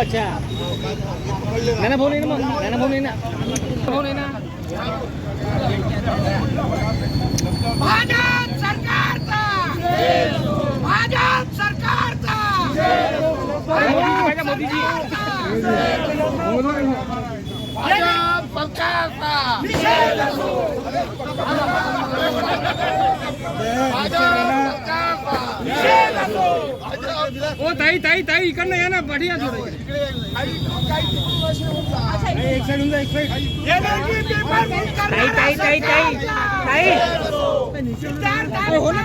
अच्छा. नाना भाऊ नाही ना मग? नाना भाऊ नाही ना? भाऊ नाही ना भाजप सरकारचा भाजप सरकारचा माझ्या मोदीजी. ओ ताई ताई ताई इकडनं या ना पाठी या थोडं एक साईड होऊन जा एक साईड ताई ताई ताई ताई ताई हो ना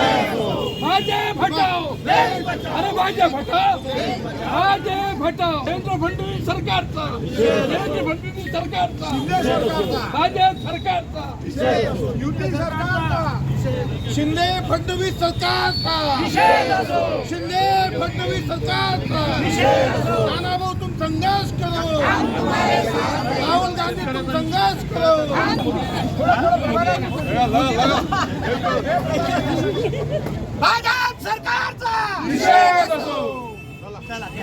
पक्षाचा भाजप अरे भाजप हटाओ भाजप हटाओ देवेंद्र फडणवीस सरकारचा. देवेंद्र फडणवीस सरकारचा. भाजप सरकारचा. युती सरकारचा. शिंदे फडणवीस सरकारचा. शिंदे फडणवीस सरकारचा. नानाभाऊ तुम संघर्ष करो. राहुल गांधी तुम संघर्ष करो. भाजप सरकारचा!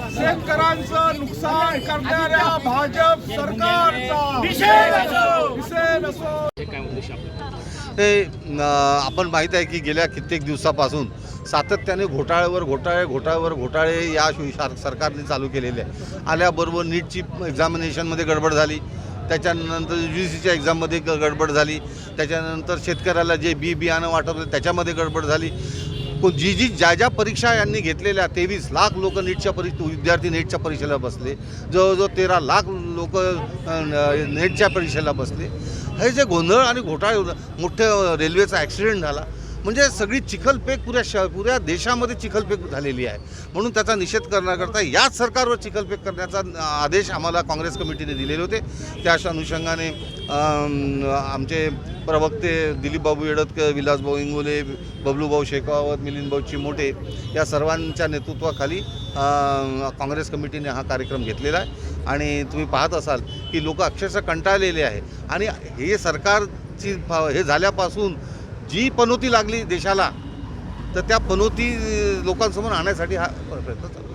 शेतकऱ्यांचं नुकसान करणाऱ्या भाजप सरकारचा. निषेध असो. हे आपण माहीत आहे की गेल्या कित्येक दिवसापासून सातत्याने घोटाळ्यावर घोटाळे घोटाळ्यावर घोटाळे या सरकारने चालू केलेले आहे. आल्याबरोबर नीटची एक्झामिनेशनमध्ये गडबड झाली. त्याच्यानंतर यू जी सीच्या एक्झाममध्ये ग- गडबड झाली. त्याच्यानंतर शेतकऱ्याला जे बी बियाणं वाटवलं त्याच्यामध्ये गडबड झाली. को- जी जी ज्या ज्या परीक्षा यांनी घेतलेल्या तेवीस लाख लोक नीटच्या परी विद्यार्थी नेटच्या परीक्षेला बसले. जवळजवळ तेरा लाख लोक नेटच्या परीक्षेला बसले. हे जे गोंधळ आणि घोटाळे होतं, रेल्वेचा ॲक्सिडेंट झाला. म्हणजे सगळी चिखलफेक पुऱ्या श पुऱ्या देशामध्ये चिखलफेक झालेली आहे. म्हणून त्याचा निषेध करण्याकरता याच सरकारवर चिखलफेक करण्याचा आदेश आम्हाला काँग्रेस कमिटीने दिलेले होते. त्या अनुषंगाने आमचे प्रवक्ते दिलीपबाबू येडतकर विलासभाऊ इंगोले बबलूभाऊ शेखावत मिलिंदभाऊ चिमोटे या सर्वांच्या नेतृत्वाखाली काँग्रेस कमिटीने हा कार्यक्रम घेतलेला आहे. आणि तुम्ही पाहत असाल की लोक अक्षरशः कंटाळलेले आहे. आणि हे सरकारची हे झाल्यापासून जी पनोती लागली देशाला तर त्या पनोती लोकांसमोर आणण्यासाठी हा प्रयत्न चालू